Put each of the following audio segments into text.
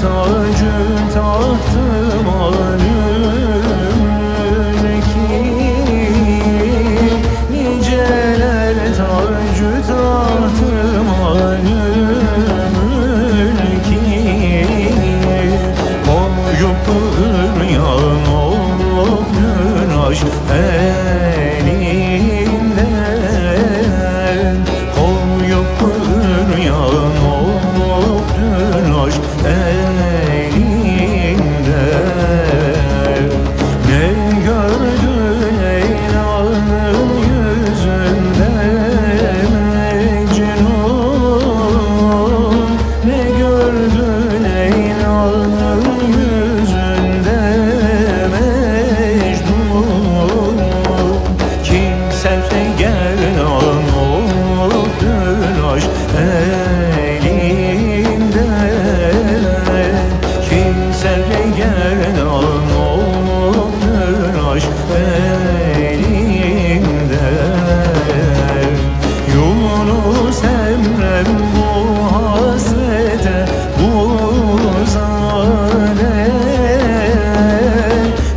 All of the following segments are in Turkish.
tacı tahtım önümdeki Niceler tacı tahtım önümdeki Koruyup üryan olup günaş elinden. Koruyup üryan gör Yunus Emre'm bu hasrete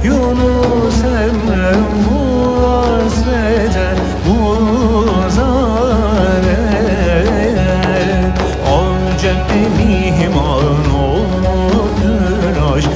Yunus Emre'm bu hasrete bu zare Acep mihman oldun aşk